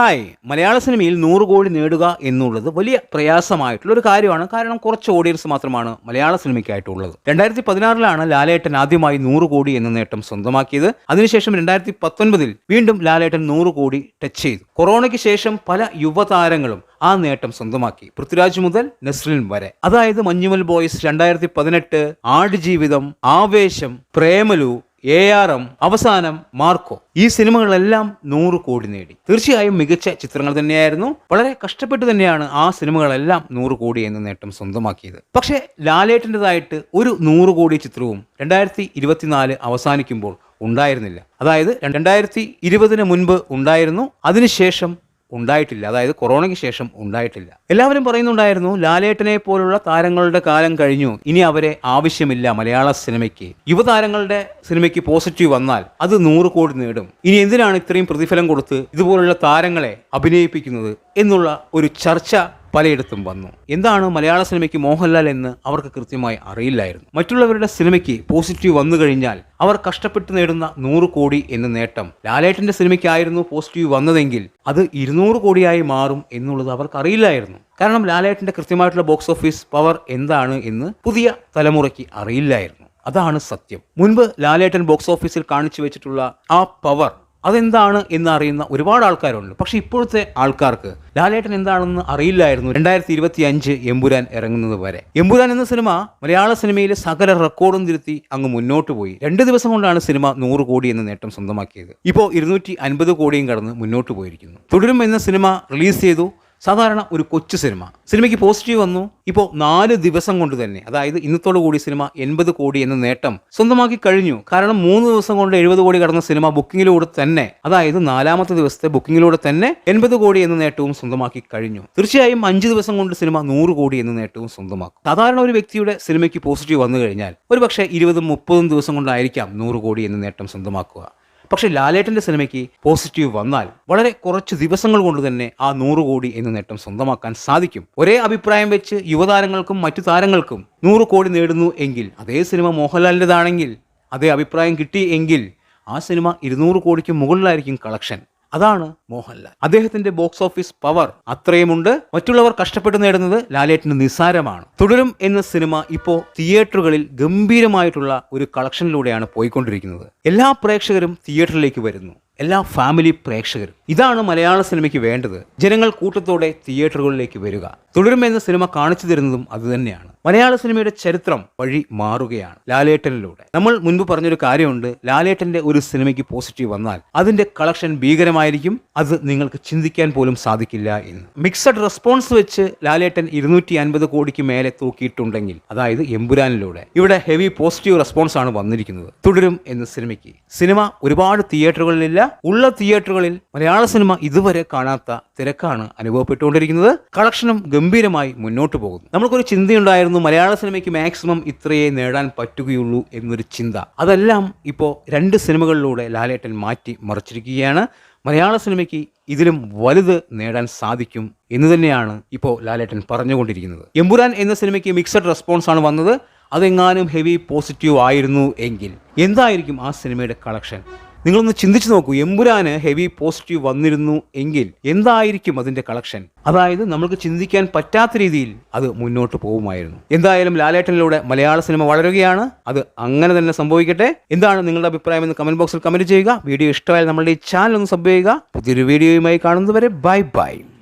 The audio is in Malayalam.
ഹായ്. മലയാള സിനിമയിൽ നൂറ് കോടി നേടുക എന്നുള്ളത് വലിയ പ്രയാസമായിട്ടുള്ള ഒരു കാര്യമാണ്. കാരണം കുറച്ച് ഓഡിയൻസ് മാത്രമാണ് മലയാള സിനിമയ്ക്കായിട്ടുള്ളത്. രണ്ടായിരത്തി പതിനാറിലാണ് ലാലേട്ടൻ ആദ്യമായി നൂറ് കോടി എന്ന നേട്ടം സ്വന്തമാക്കിയത്. അതിനുശേഷം രണ്ടായിരത്തി പത്തൊൻപതിൽ വീണ്ടും ലാലേട്ടൻ നൂറ് കോടി ടച്ച് ചെയ്തു. കൊറോണയ്ക്ക് ശേഷം പല യുവതാരങ്ങളും ആ നേട്ടം സ്വന്തമാക്കി. പൃഥ്വിരാജ് മുതൽ നസ്രിൻ വരെ. അതായത് മഞ്ഞുമൽ ബോയ്സ് രണ്ടായിരത്തി പതിനെട്ട് Aadujeevitham Aavesham Premalu A R M അവസാനം മാർക്കോ. ഈ സിനിമകളെല്ലാം നൂറ് കോടി നേടി. തീർച്ചയായും മികച്ച ചിത്രങ്ങൾ തന്നെയായിരുന്നു. വളരെ കഷ്ടപ്പെട്ട് തന്നെയാണ് ആ സിനിമകളെല്ലാം നൂറ് കോടി എന്ന നേട്ടം സ്വന്തമാക്കിയത്. പക്ഷെ ലാലേട്ടന്റെതായിട്ട് ഒരു നൂറ് കോടി ചിത്രവും രണ്ടായിരത്തി ഇരുപത്തിനാല് അവസാനിക്കുമ്പോൾ ഉണ്ടായിരുന്നില്ല. അതായത് രണ്ടായിരത്തി ഇരുപതിന് മുൻപ് ഉണ്ടായിരുന്നു. അതിനുശേഷം ഉണ്ടായിട്ടില്ല. അതായത് കൊറോണയ്ക്ക് ശേഷം ഉണ്ടായിട്ടില്ല. എല്ലാവരും പറയുന്നുണ്ടായിരുന്നു ലാലേട്ടനെ പോലുള്ള താരങ്ങളുടെ കാലം കഴിഞ്ഞു. ഇനി അവരെ ആവശ്യമില്ല മലയാള സിനിമയ്ക്ക്. യുവതാരങ്ങളുടെ സിനിമയ്ക്ക് പോസിറ്റീവ് വന്നാൽ അത് നൂറ് കോടി നേടും. ഇനി എന്തിനാണ് ഇത്രയും പ്രതിഫലം കൊടുത്ത് ഇതുപോലുള്ള താരങ്ങളെ അഭിനയിപ്പിക്കുന്നത് എന്നുള്ള ഒരു ചർച്ച പലയിടത്തും വന്നു. എന്താണ് മലയാള സിനിമയ്ക്ക് മോഹൻലാൽ എന്ന് അവർക്ക് കൃത്യമായി അറിയില്ലായിരുന്നു. മറ്റുള്ളവരുടെ സിനിമയ്ക്ക് പോസിറ്റീവ് വന്നു കഴിഞ്ഞാൽ അവർ കഷ്ടപ്പെട്ട് നേടുന്ന നൂറ് കോടി എന്ന നേട്ടം ലാലേട്ടന്റെ സിനിമയ്ക്കായിരുന്നു പോസിറ്റീവ് വന്നതെങ്കിൽ അത് ഇരുന്നൂറ് കോടിയായി മാറും എന്നുള്ളത് അവർക്ക് അറിയില്ലായിരുന്നു. കാരണം ലാലേട്ടന്റെ കൃത്യമായിട്ടുള്ള ബോക്സ് ഓഫീസ് പവർ എന്താണ് എന്ന് പുതിയ തലമുറയ്ക്ക് അറിയില്ലായിരുന്നു. അതാണ് സത്യം. മുൻപ് ലാലേട്ടൻ ബോക്സ് ഓഫീസിൽ കാണിച്ചു വെച്ചിട്ടുള്ള ആ പവർ അതെന്താണ് എന്ന് അറിയുന്ന ഒരുപാട് ആൾക്കാരുണ്ട്. പക്ഷെ ഇപ്പോഴത്തെ ആൾക്കാർക്ക് ലാലേട്ടൻ എന്താണെന്ന് അറിയില്ലായിരുന്നു രണ്ടായിരത്തി ഇരുപത്തി അഞ്ച് എമ്പുരാൻ ഇറങ്ങുന്നത് വരെ. എമ്പുരാൻ എന്ന സിനിമ മലയാള സിനിമയിലെ സകല റെക്കോർഡും തിരുത്തി അങ്ങ് മുന്നോട്ട് പോയി. രണ്ട് ദിവസം കൊണ്ടാണ് സിനിമ നൂറ് കോടി എന്ന നേട്ടം സ്വന്തമാക്കിയത്. ഇപ്പോൾ ഇരുന്നൂറ്റി അൻപത് കോടിയും കടന്ന് മുന്നോട്ട് പോയിരിക്കുന്നു. തുടരും എന്ന സിനിമ റിലീസ് ചെയ്തു. സാധാരണ ഒരു കൊച്ചു സിനിമ. സിനിമയ്ക്ക് പോസിറ്റീവ് വന്നു. ഇപ്പോൾ നാല് ദിവസം കൊണ്ട് തന്നെ. അതായത് ഇന്നത്തോടു കൂടി സിനിമ എൺപത് കോടി എന്ന നേട്ടം സ്വന്തമാക്കി കഴിഞ്ഞു. കാരണം മൂന്ന് ദിവസം കൊണ്ട് എഴുപത് കോടി കടന്ന സിനിമ ബുക്കിങ്ങിലൂടെ തന്നെ അതായത് നാലാമത്തെ ദിവസത്തെ ബുക്കിങ്ങിലൂടെ തന്നെ എൺപത് കോടി എന്ന നേട്ടവും സ്വന്തമാക്കി കഴിഞ്ഞു. തീർച്ചയായും അഞ്ച് ദിവസം കൊണ്ട് സിനിമ നൂറ് കോടി എന്ന നേട്ടവും സ്വന്തമാക്കും. സാധാരണ ഒരു വ്യക്തിയുടെ സിനിമയ്ക്ക് പോസിറ്റീവ് വന്നു കഴിഞ്ഞാൽ ഒരുപക്ഷെ ഇരുപതും മുപ്പതും ദിവസം കൊണ്ടായിരിക്കാം നൂറ് കോടി എന്ന നേട്ടം സ്വന്തമാക്കുക. പക്ഷെ ലാലേട്ടന്റെ സിനിമയ്ക്ക് പോസിറ്റീവ് വന്നാൽ വളരെ കുറച്ച് ദിവസങ്ങൾ കൊണ്ട് തന്നെ ആ നൂറ് കോടി എന്ന നേട്ടം സ്വന്തമാക്കാൻ സാധിക്കും. ഒരേ അഭിപ്രായം വെച്ച് യുവതാരങ്ങൾക്കും മറ്റു താരങ്ങൾക്കും നൂറ് കോടി നേടുന്നു എങ്കിൽ അതേ സിനിമ മോഹൻലാലിന്റെതാണെങ്കിൽ അതേ അഭിപ്രായം കിട്ടി എങ്കിൽ ആ സിനിമ ഇരുന്നൂറ് കോടിക്ക് മുകളിലായിരിക്കും കളക്ഷൻ. അതാണ് മോഹൻലാൽ. അദ്ദേഹത്തിന്റെ ബോക്സ് ഓഫീസ് പവർ അത്രയുമുണ്ട്. മറ്റുള്ളവർ കഷ്ടപ്പെട്ട് നേടുന്നത് ലാലേട്ടിന് നിസ്സാരമാണ്. തുടരും എന്ന സിനിമ ഇപ്പോൾ തിയേറ്ററുകളിൽ ഗംഭീരമായിട്ടുള്ള ഒരു കളക്ഷനിലൂടെയാണ് പോയിക്കൊണ്ടിരിക്കുന്നത്. എല്ലാ പ്രേക്ഷകരും തിയേറ്ററിലേക്ക് വരുന്നു. എല്ലാ ഫാമിലി പ്രേക്ഷകരും. ഇതാണ് മലയാള സിനിമയ്ക്ക് വേണ്ടത്. ജനങ്ങൾ കൂട്ടത്തോടെ തിയേറ്ററുകളിലേക്ക് വരിക. തുടരുമെന്ന സിനിമ കാണിച്ചു തരുന്നതും അതുതന്നെയാണ് മലയാള സിനിമയുടെ ചരിത്രം വഴി മാറുകയാണ് ലാലേട്ടനിലൂടെ. നമ്മൾ മുൻപ് പറഞ്ഞൊരു കാര്യമുണ്ട്. ലാലേട്ടന്റെ ഒരു സിനിമയ്ക്ക് പോസിറ്റീവ് വന്നാൽ അതിന്റെ കളക്ഷൻ ഭീകരമായിരിക്കും. അത് നിങ്ങൾക്ക് ചിന്തിക്കാൻ പോലും സാധിക്കില്ല എന്ന്. മിക്സഡ് റെസ്പോൺസ് വെച്ച് ലാലേട്ടൻ ഇരുന്നൂറ്റി അൻപത് കോടിക്ക് മേലെ തൂക്കിയിട്ടുണ്ടെങ്കിൽ അതായത് എമ്പുരാനിലൂടെ ഇവിടെ ഹെവി പോസിറ്റീവ് റെസ്പോൺസ് ആണ് വന്നിരിക്കുന്നത്. തുടരും എന്ന സിനിമയ്ക്ക് സിനിമ ഒരുപാട് തിയേറ്ററുകളിലില്ല ഉള്ള തിയേറ്ററുകളിൽ മലയാള സിനിമ ഇതുവരെ കാണാത്ത തിരക്കാണ് അനുഭവപ്പെട്ടുകൊണ്ടിരിക്കുന്നത്. കളക്ഷനും ഗംഭീരമായി മുന്നോട്ട് പോകുന്നു. നമ്മൾക്കൊരു ചിന്തയുണ്ടായിരുന്നു മലയാള സിനിമയ്ക്ക് മാക്സിമം ഇത്രയേ നേടാൻ പറ്റുകയുള്ളൂ എന്നൊരു ചിന്ത. അതെല്ലാം ഇപ്പോൾ രണ്ട് സിനിമകളിലൂടെ ലാലേട്ടൻ മാറ്റി മറിച്ചിരിക്കുകയാണ്. മലയാള സിനിമയ്ക്ക് ഇതിലും വലുത് നേടാൻ സാധിക്കും എന്ന് തന്നെയാണ് ഇപ്പോൾ ലാലേട്ടൻ പറഞ്ഞുകൊണ്ടിരിക്കുന്നത്. എമ്പുരാൻ എന്ന സിനിമയ്ക്ക് മിക്സഡ് റെസ്പോൺസ് ആണ് വന്നത്. അതെങ്ങാനും ഹെവി പോസിറ്റീവ് ആയിരുന്നു എങ്കിൽ. എന്തായിരിക്കും ആ സിനിമയുടെ കളക്ഷൻ നിങ്ങളൊന്ന് ചിന്തിച്ചു നോക്കൂ. എമ്പുരാന് ഹെവി പോസിറ്റീവ് വന്നിരുന്നു എങ്കിൽ എന്തായിരിക്കും അതിന്റെ കളക്ഷൻ അതായത് നമുക്ക് ചിന്തിക്കാൻ പറ്റാത്ത രീതിയിൽ അത് മുന്നോട്ട് പോകുമായിരുന്നു. എന്തായാലും ലാലേട്ടനിലൂടെ മലയാള സിനിമ വളരുകയാണ്. അത് അങ്ങനെ തന്നെ സംഭവിക്കട്ടെ. എന്താണ് നിങ്ങളുടെ അഭിപ്രായം എന്ന് കമന്റ് ബോക്സിൽ കമന്റ് ചെയ്യുക. വീഡിയോ ഇഷ്ടമായാൽ നമ്മളുടെ ഈ ചാനൽ ഒന്ന് സബ് ചെയ്യുക. പുതിയൊരു വീഡിയോയുമായി കാണുന്നതുവരെ ബൈ ബൈ.